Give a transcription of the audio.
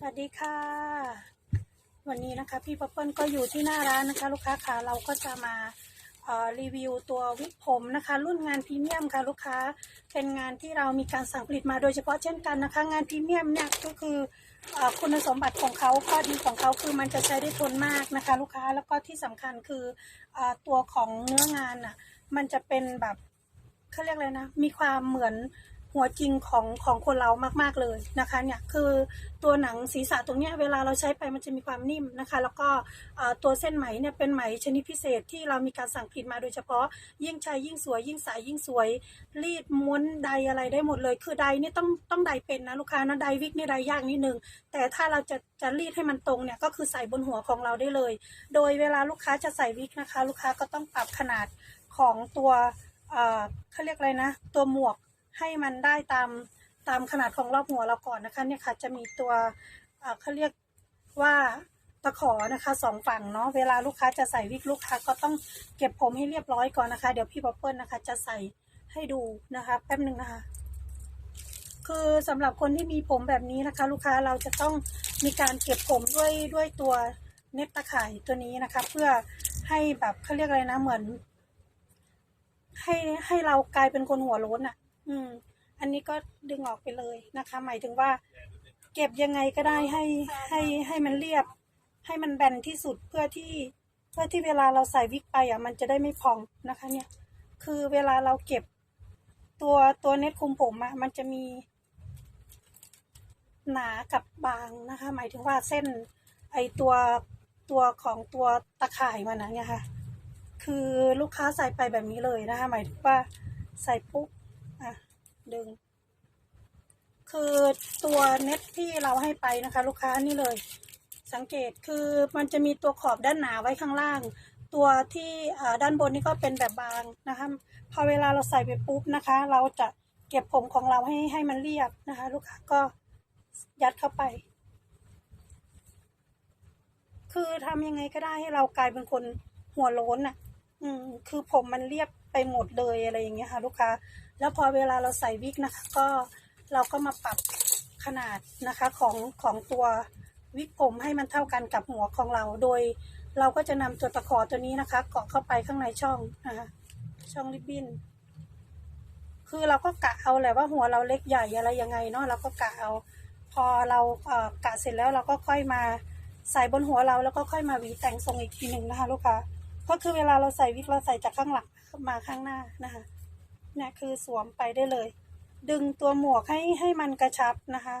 สวัสดีค่ะ วันนี้นะคะพี่ป๊อปเปิลก็อยู่ที่หน้าร้านนะคะ ลูกค้าค่ะเราก็จะมาเอ่อรีวิวตัววิกผมนะคะ รุ่นงานพรีเมียมค่ะลูกค้าเป็นงานที่เรามีการสั่งผลิตมาโดยเฉพาะเช่นกันนะคะ งานพรีเมียมเนี่ยก็คือเอ่อคุณสมบัติของเขาข้อดีของเขาคือมันจะใช้ได้ทนมากนะคะ ลูกค้าแล้วก็ที่สำคัญคือเออตัวของเนื้องานอะมันจะเป็นแบบเขาเรียกอะไรนะมีความเหมือน หัวจริงของของคนเรามาก ๆเลยนะคะเนี่ยคือตัวหนังศีรษะตรงเนี้ยเวลาเราใช้ไปมันจะมีความนิ่มนะคะ แล้วก็ตัวเส้นไหมเนี่ยเป็นไหมชนิดพิเศษที่เรามีการสั่งผลิตมาโดยเฉพาะ ยิ่งใช้ยิ่งสวย ยิ่งใสยิ่งสวย รีดม้วนใดอะไรได้หมดเลย คือใดนี่ต้องต้องใดเป็นนะลูกค้านะใดวิกนี่ใดยากนิดนึงแต่ถ้าเราจะจะรีดให้มันตรงเนี่ยก็คือใส่บนหัวของเราได้เลย โดยเวลาลูกค้าจะใส่วิกนะคะ ลูกค้าก็ต้องปรับขนาดของตัวเขาเรียกอะไรนะ ตัวหมวก ให้มันได้ตามตามขนาดของรอบหัวเราก่อนนะคะเนี่ยค่ะจะมีตัวเขาเรียกว่าตะขอนะคะสองฝั่งเนาะเวลาลูกค้าจะใส่วิกลูกค้าก็ต้องเก็บผมให้เรียบร้อยก่อนนะคะ เดี๋ยวพี่ป๊อปเปิลนะคะ จะใส่ให้ดูนะคะแป๊บหนึ่งนะคะ คือสำหรับคนที่มีผมแบบนี้นะคะ ลูกค้าเราจะต้องมีการเก็บผมด้วยด้วยตัวเน็ตตะข่ายตัวนี้นะคะ เพื่อให้แบบเขาเรียกอะไรนะเหมือน ให้ให้เรากลายเป็นคนหัวโล้นอะ อืม อันนี้ก็ดึงออกไปเลยนะคะ หมายถึงว่า เก็บยังไงก็ได้ให้ให้ให้มันเรียบ ให้มันแบนที่สุดเพื่อที่เพื่อที่เวลาเราใส่วิกไปอะมันจะได้ไม่พองนะคะ เนี่ย คือเวลาเราเก็บตัวตัวเน็ตคุมผมอะมันจะมีหนากับบางนะคะ หมายถึงว่าเส้นไอตัวตัวของตัวตะข่ายมันนะเนี่ยค่ะ คือลูกค้าใส่ไปแบบนี้เลยนะคะ หมายถึงว่าใส่ปุ๊บ อะดึง คือตัวเน็ตที่เราให้ไปนะคะ ลูกค้านี่เลย สังเกตคือมันจะมีตัวขอบด้านหนาไว้ข้างล่าง ตัวที่ด้านบนนี่ก็เป็นแบบบางนะคะ พอเวลาเราใส่ไปปุ๊บนะคะ เราจะเก็บผมของเราให้ให้มันเรียบนะคะ ลูกค้าก็ยัดเข้าไป คือทำยังไงก็ได้ให้เรากลายเป็นคนหัวโล้นอะ อืม คือผมมันเรียบไปหมดเลยอะไรอย่างเงี้ยค่ะ ลูกค้า แล้วพอเวลาเราใส่วิกนะคะก็เราก็มาปรับขนาดนะคะของของตัววิกผมให้มันเท่ากันกับหัวของเรา โดยเราก็จะนำตัวตะขอตัวนี้นะคะเกาะเข้าไปข้างในช่องนะคะช่องริบบิ้นคือเราก็กะเอาแหละว่าหัวเราเล็กใหญ่อะไรยังไงเนาะเราก็กะเอา พอเราเกะเสร็จแล้วเราก็ค่อยมาใส่บนหัวเราแล้วก็ค่อยมาหวีแต่งทรงอีกทีหนึ่งนะคะ ลูกค้าก็คือเวลาเราใส่วิกเราใส่จากข้างหลังมาข้างหน้านะคะ นี่ยคือสวมไปได้เลย ดึงตัวหมวกให้ให้มันกระชับนะคะ